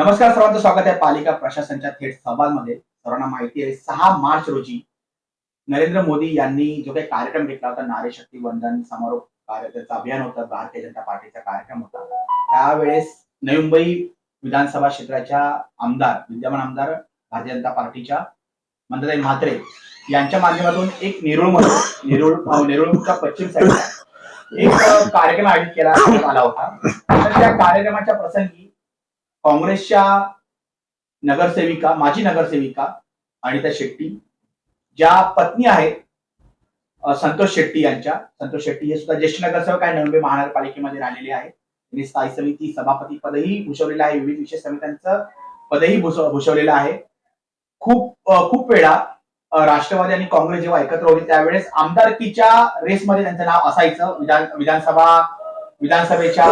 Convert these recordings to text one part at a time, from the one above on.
नमस्कार सर्वांचं स्वागत आहे पालिका प्रशासनच्या थेट सहभागमध्ये. सर्वांना माहिती आहे सहा मार्च रोजी नरेंद्र मोदी यांनी जो काही कार्यक्रम घेतला होता नारी शक्ती वंदन समारोप त्याचं अभियान होतं भारतीय जनता पार्टीचा कार्यक्रम होता. त्यावेळेस नवी मुंबई विधानसभा क्षेत्राच्या आमदार विद्यमान आमदार भारतीय जनता पार्टीच्या मंदाताई म्हात्रे यांच्या माध्यमातून एक नेरुळमध्ये नेरुळ नेरुळच्या पश्चिम साईडला एक कार्यक्रम आयोजित केला आला होता. तर त्या कार्यक्रमाच्या प्रसंगी काँग्रेसच्या नगरसेविका माजी नगरसेविका अनिता शेट्टी ज्या पत्नी आहेत संतोष शेट्टी यांच्या. संतोष शेट्टी हे सुद्धा ज्येष्ठ नगरसेवक आहे नवी मुंबई महानगरपालिकेमध्ये राहिलेले आहेत. त्यांनी स्थायी समिती सभापती पदही भूषवलेलं आहे विविध विशेष समित्यांचं पदही भूषवलेलं आहे. खूप खूप वेळा राष्ट्रवादी आणि काँग्रेस जेव्हा एकत्र होते त्यावेळेस आमदारकीच्या रेसमध्ये त्यांचं नाव असायचं. विधान विधानसभा विधानसभेच्या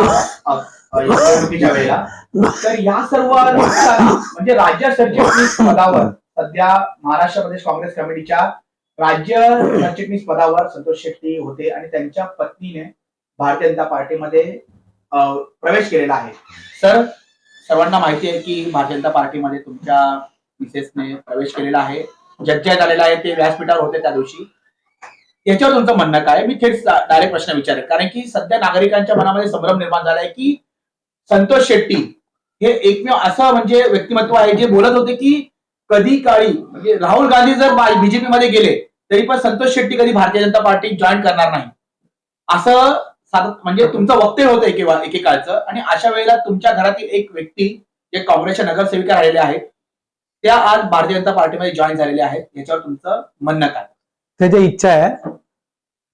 निवडणुकीच्या वेळेला. तर या सर्व म्हणजे राज्य सरचिटणीस पदावर सध्या महाराष्ट्र प्रदेश काँग्रेस कमिटीच्या राज्य सरचिटणीस पदावर संतोष शेट्टी होते आणि त्यांच्या पत्नीने भारतीय जनता पार्टीमध्ये प्रवेश केलेला आहे. सर सर्वांना माहिती आहे की भारतीय जनता पार्टीमध्ये तुमच्या मिसेसने प्रवेश केलेला आहे. जज्जा झालेला आहे ते व्यासपीठावर होते त्या दिवशी. याच्यावर तुमचं म्हणणं काय? मी थेट डायरेक्ट प्रश्न विचारेल कारण की सध्या नागरिकांच्या मनामध्ये संभ्रम निर्माण झालाय की संतोष शेट्टी हे एकमेव असं म्हणजे व्यक्तिमत्व आहे जे बोलत होते की कधी काळी म्हणजे राहुल गांधी जर बीजेपी मध्ये गेले तरी पण संतोष शेट्टी कधी भारतीय जनता पार्टी जॉईन करणार नाही. असं म्हणजे तुमचं वक्तव्य होतं एकेवा एकेकाळचं. आणि अशा वेळेला तुमच्या घरातील एक व्यक्ती जे काँग्रेसच्या नगरसेविका राहिलेल्या आहेत त्या आज भारतीय जनता पार्टीमध्ये जॉईन झालेल्या आहेत. याच्यावर तुमचं म्हणणं काय? त्याची इच्छा आहे.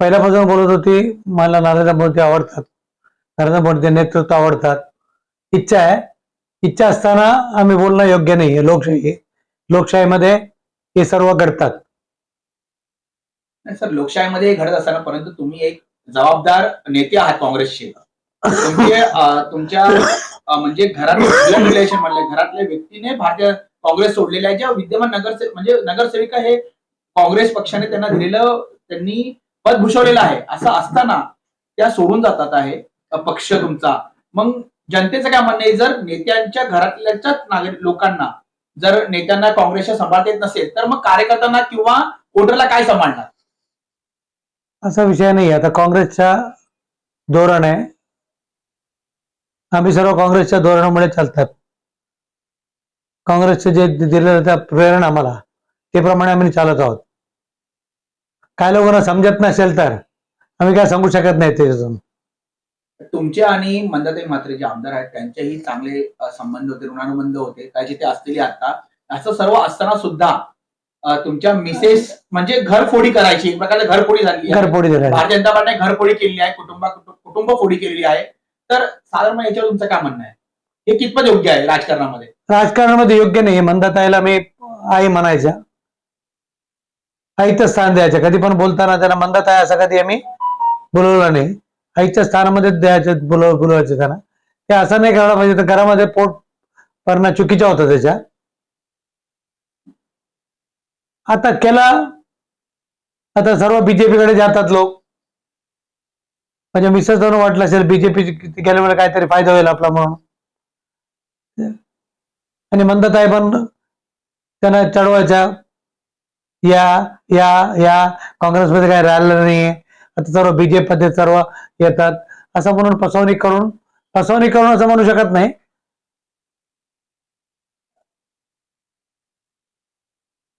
पहिल्यापासून बोलत होती मला नरेंद्र मोदी आवडतात. नरेंद्र मोदी नेतृत्व आवडतात. इच्छा आहे. इच्छा असताना आम्ही बोलणं योग्य नाही आहे लोकशाही लोकशाहीमध्ये हे सर्व घडतात. नाही सर लोकशाहीमध्ये हे घडत असताना परंतु तुम्ही एक जबाबदार नेते आहात काँग्रेसचे. तुमचे तुमच्या म्हणजे घरात रिलेशन म्हणले घरातल्या व्यक्तीने भारतीय काँग्रेस सोडलेले आहे. ज्या विद्यमान नगरसे म्हणजे नगरसेविका हे काँग्रेस पक्षाने त्यांना दिलेलं त्यांनी पद भूषवलेलं आहे. असं असताना त्या सोडून जातात आहे पक्ष तुमचा. मग जनतेचं काय म्हणणं आहे? जर नेत्यांच्या घरातल्याच्याच नागरिक लोकांना जर नेत्यांना काँग्रेसच्या सांभाळता येत नसेल तर मग कार्यकर्त्यांना किंवा वोटरला काय सांभाळणार? असा विषय नाही आता काँग्रेसच्या धोरण आहे आम्ही सर्व काँग्रेसच्या धोरणामुळे चालतात. काँग्रेसचे जे दिलेलं त्या प्रेरणा आम्हाला ते प्रमाणे आम्ही चालत आहोत. काय लोकांना समजत नसेल तर आम्ही काय सांगू शकत नाही त्याच्यातून. तुमचे आणि मंदाताई म्हात्रे जे आमदार आहेत त्यांचेही चांगले संबंध होते ऋणानुबंध होते त्याचे ते असलेले आता. असं सर्व असताना सुद्धा तुमच्या मिसेस म्हणजे घरफोडी करायची एक प्रकारची घरफोडी झाली आहे. भारतीय जनता पार्टीने घरफोडी केलेली आहे कुटुंबा कुटुंब फोडी केलेली आहे. तर साधारण याच्यावर तुमचं काय म्हणणं आहे? हे कितपत योग्य आहे राजकारणामध्ये? राजकारणामध्ये योग्य नाही मंदाताईला मी आई म्हणायच्या आईचं स्थान द्यायचं. कधी पण बोलताना त्याला मंदाताई असं कधी आम्ही बोलवलं नाही. आईच्या स्थानामध्ये द्यायचं बोलव बोलवायचं त्यांना. ते असं नाही करायला पाहिजे तर घरामध्ये पोट भरणं चुकीच्या होतं त्याच्या. आता केला आता सर्व बीजेपी कडे जातात लोक. म्हणजे मिसेस जाऊन वाटलं असेल बीजेपी गेल्यामुळे काहीतरी फायदा होईल आपला म्हणून. आणि मंदताई पण त्यांना चढवायच्या. या या या. काँग्रेसमध्ये काही राहिलं नाहीये. आता सर्व बीजेपी मध्ये सर्व येतात. असं म्हणून फसवणूक करून फसवणूक करून असं म्हणू शकत नाही.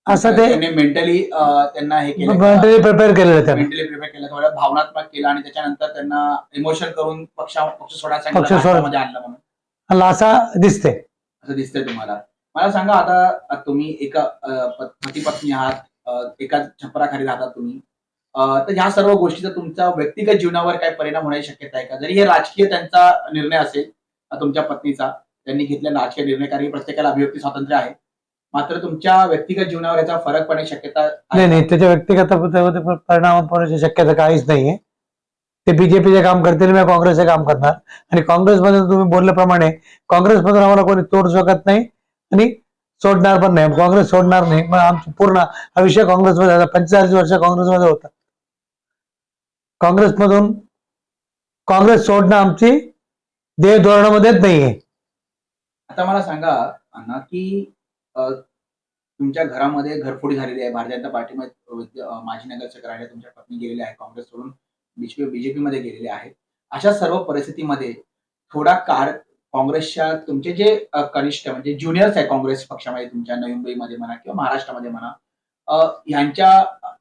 असं ते मेंटली त्यांना हे केलं. प्रिपेअर केलेलं त्याने. मेंटली प्रिपेअर केलं. थोडं भावनात्मक केलं आणि त्याच्यानंतर त्यांना इमोशन करून पक्ष पक्ष सोडायला पक्ष आणलं म्हणून. असं दिसते असं दिसतंय तुम्हाला. मला सांगा आता तुम्ही एका पती पत्नी आहात. एका छपराखाली राहतात तुम्ही. तर ह्या सर्व गोष्टीचा तुमच्या व्यक्तिगत जीवनावर काय परिणाम होण्याची शक्यता आहे का? जरी हे राजकीय त्यांचा निर्णय असेल तुमच्या पत्नीचा त्यांनी घेतलेला राजकीय निर्णय कारण की प्रत्येकाला अभिव्यक्ती स्वातंत्र्य आहे. मात्र तुमच्या व्यक्तिगत जीवनावर याचा फरक पडण्याची शक्यता नाही नाही त्याच्या व्यक्तिगत परिणाम पडण्याची शक्यता काहीच नाहीये. ते बीजेपीचे काम करतील मी काँग्रेसचे काम करणार. आणि काँग्रेसमध्ये तुम्ही बोलल्याप्रमाणे काँग्रेसमधून आम्हाला कोणी तोड शकत नाही आणि सोडणार पण नाही. काँग्रेस सोडणार नाही. मग आमची पूर्ण हा विषय काँग्रेसमध्ये पंचेचाळीस वर्ष काँग्रेसमध्ये होता. काँग्रेसमधून काँग्रेस सोडणं आमची देह धोरणामध्येच नाहीये. आता मला सांगा अण्णा की अ, तुमच्या घरामध्ये घरफोडी झालेली आहे. भारतीय जनता पार्टीमध्ये अ, माजी नगरसेवक राहिले तुमच्या पत्नी गेलेले आहे काँग्रेस सोडून बीजेपी बीजेपी मध्ये गेलेले आहेत. अशा सर्व परिस्थितीमध्ये थोडा काळ काँग्रेसच्या तुमचे जे अ, कनिष्ठ म्हणजे ज्युनियर्स आहे काँग्रेस पक्षामध्ये तुमच्या नवी मुंबईमध्ये म्हणा किंवा महाराष्ट्रामध्ये म्हणा ह्यांच्या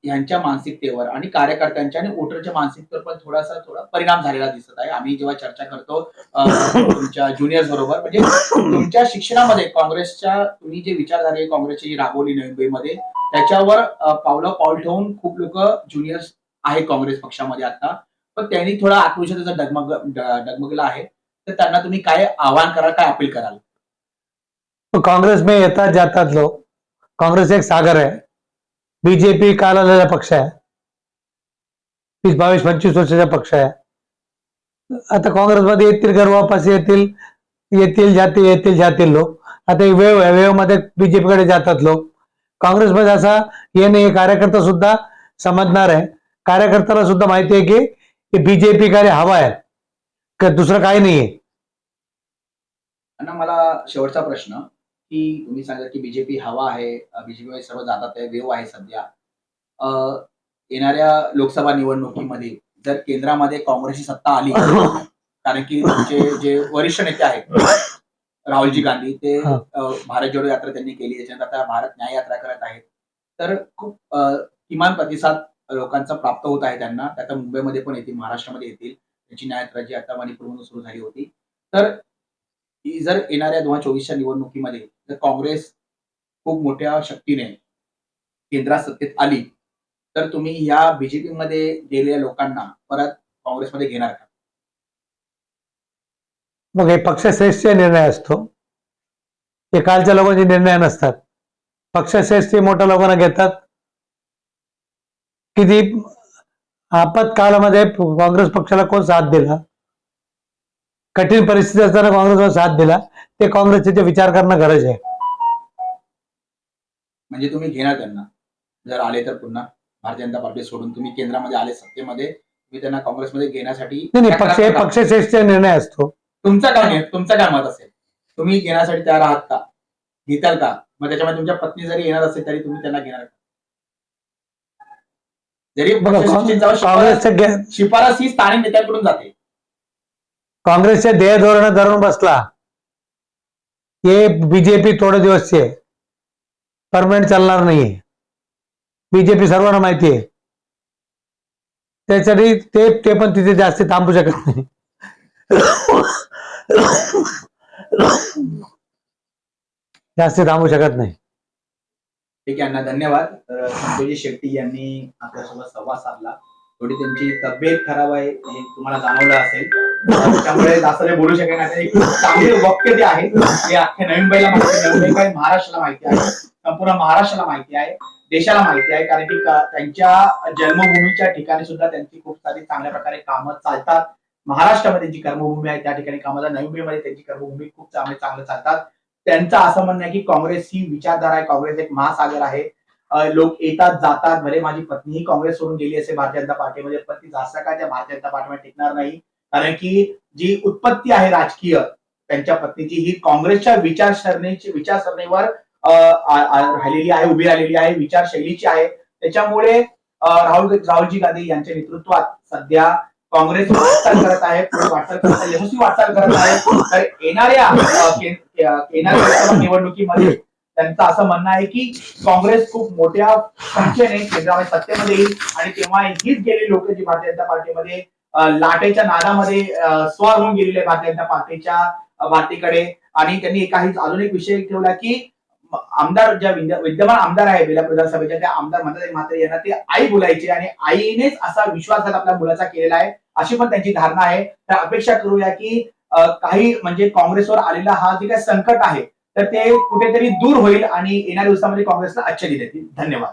ह्यांच्या मानसिकतेवर आणि कार्यकर्त्यांच्या आणि वोटरच्या मानसिकतेवर पण थोडासा थोडा परिणाम झालेला दिसत आहे. आम्ही जेव्हा चर्चा करतो तुमच्या ज्युनियर्स बरोबर म्हणजे तुमच्या शिक्षणामध्ये काँग्रेसच्या तुम्ही जे विचारधारे काँग्रेसची जी राबवली नवी मुंबईमध्ये त्याच्यावर पावलं पाऊल ठेवून खूप लोक ज्युनियर्स आहे काँग्रेस पक्षामध्ये आता. पण त्यांनी थोडा आत्मविश्वासाचा डगमग डगमगला आहे. तर त्यांना तुम्ही काय आवाहन कराल काय अपील कराल? काँग्रेस कांग्रेस में येतात जातात लोक. काँग्रेस एक सागर आहे. बीजेपी काल आलेला पक्ष आहे. तीस बावीस पंचवीस वर्षाचा पक्ष आहे. आता काँग्रेसमध्ये येतील घर वापस येतील येतील जातील येतील जातील लोक. आता वेव आहे वेवमध्ये बीजेपीकडे बीजेपी कडे जातात लोक. काँग्रेसमध्ये असा येणे कार्यकर्ता सुद्धा समजणार आहे. कार्यकर्त्याला सुद्धा माहिती आहे की बीजेपी कार्य हवा आहे. का दुसरं काही नाहीये. मला शेवटचा प्रश्न. की तुम्ही सांगा की बीजेपी हवा आहे बीजेपी मध्ये सर्व जातात आहे वेव आहे सध्या. अ, येणाऱ्या लोकसभा निवडणुकीमध्ये जर केंद्रामध्ये काँग्रेसची सत्ता आली कारण की तुमचे जे वरिष्ठ नेते आहेत राहुलजी गांधी ते हा. अ, भारत जोडो यात्रा त्यांनी केली त्याच्यानंतर आता भारत न्याय यात्रा करत आहेत. तर खूप अ, किमान प्रतिसाद लोकांचा प्राप्त होत आहे त्यांना. ते आता मुंबईमध्ये पण येतील महाराष्ट्रामध्ये येतील. त्यांची न्याय यात्रा जी आता मणिपूरमधून सुरू झाली होती. तर ही जर येणाऱ्या दोन हजार चोवीसच्या निवडणुकीमध्ये जर काँग्रेस खूप मोठ्या शक्तीने केंद्रात सत्तेत आली तर तुम्ही या बीजेपी मध्ये गेलेल्या लोकांना परत काँग्रेसमध्ये घेणार का? मग हे पक्षश्रेष्ठ निर्णय असतो. हे कालच्या लोकांचे निर्णय नसतात. पक्षश्रेष्ठी मोठ्या लोकांना घेतात. किती आपत्कालामध्ये काँग्रेस पक्षाला कोण साथ दिला? कठीण परिस्थिती असताना काँग्रेसला साथ दिला ते काँग्रेसचे ते विचार करणं गरज आहे. म्हणजे तुम्ही घेणार त्यांना. जर आले तर पुन्हा भारतीय जनता पार्टी सोडून तुम्ही केंद्रामध्ये आले सत्तेमध्ये तुम्ही त्यांना काँग्रेसमध्ये घेण्यासाठी नाही नाही पक्ष हे पक्षश्रेष्ठ निर्णय असतो. तुमचा काय नाही तुमचं काय मत असेल तुम्ही घेण्यासाठी तयार आहात का? घेताल का? मग त्याच्यामध्ये तुमच्या पत्नी जरी येणार असेल तरी तुम्ही त्यांना घेणार का? जरी बघा पक्षश्रेष्ठींचा शिफारस काँग्रेसचं गे- शिफारस ही स्थानिक नेत्यांकडून जाते. काँग्रेसच्या ध्येय धोरण धरून बसला. हे बीजेपी थोडे दिवसचे परमनंट चालणार नाहीये. बीजेपी सर्वांना माहिती आहे. त्यासाठी ते ते पण तिथे जास्त थांबू शकत नाही. जास्त थांबू शकत नाही. ठीक आहे अण्णा धन्यवाद. तर संतोषी शेट्टी यांनी आपल्यासोबत संवाद साधला. थोडी त्यांची तब्येत खराब आहे हे तुम्हाला जाणवलं असेल. त्यामुळे जास्त बोलू शकेल नाही चांगले वक्य जे आहे ते अख्ख्या नवी मुंबईला माहिती नवी मुंबई महाराष्ट्राला माहिती आहे. संपूर्ण महाराष्ट्राला माहिती आहे. देशाला माहिती आहे. कारण की त्यांच्या जन्मभूमीच्या ठिकाणी सुद्धा त्यांची खूप सारी चांगल्या प्रकारे कामं चालतात. महाराष्ट्रामध्ये जी कर्मभूमी आहे त्या ठिकाणी कामाला नवी मुंबईमध्ये त्यांची कर्मभूमी खूप चांगले चांगलं चालतात. त्यांचं असं म्हणणं आहे की काँग्रेस ही विचारधारा आहे. काँग्रेस एक महासागर आहे. लोक येतात जातात. भले माझी पत्नीही काँग्रेस सोडून गेली असे भारतीय जनता पार्टीमध्ये पण ती जास्त काय त्या भारतीय जनता पार्टीमध्ये टिकणार नाही. कारण की जी उत्पत्ती आहे राजकीय त्यांच्या पत्नीची ही काँग्रेसच्या विचारसरणीची विचारसरणीवर राहिलेली आहे उभी राहिलेली आहे विचारशैलीची आहे. त्याच्यामुळे राहुल राहुलजी गांधी यांच्या नेतृत्वात सध्या काँग्रेस वाटचाल करत आहे वाटचाल करत आहे यशस्वी वाटचाल करत आहे. तर येणाऱ्या निवडणुकीमध्ये त्यांचं असं म्हणणं आहे की काँग्रेस खूप मोठ्या संख्येने केंद्रामध्ये सत्तेमध्ये येईल आणि तेव्हा हीच गेली लोक जी भारतीय जनता पार्टीमध्ये लाटेच्या नादामध्ये स्वार होऊन गेलेले भारतीय जनता पार्टीच्या भारतीकडे आणि त्यांनी काही अजून एक विषय ठेवला की आमदार ज्या विद्यमान आमदार आहे बेला प्रधानसभेच्या त्या आमदार म्हणतात मात्र यांना ते आई बोलायचे आणि आईनेच असा विश्वासघात आपल्या मुलाचा केलेला आहे अशी पण त्यांची धारणा आहे. तर अपेक्षा करूया की काही म्हणजे काँग्रेसवर आलेला हा जे काही संकट आहे तर ते कुठेतरी दूर होईल आणि येणाऱ्या दिवसामध्ये काँग्रेसला अच्छे देतील. धन्यवाद.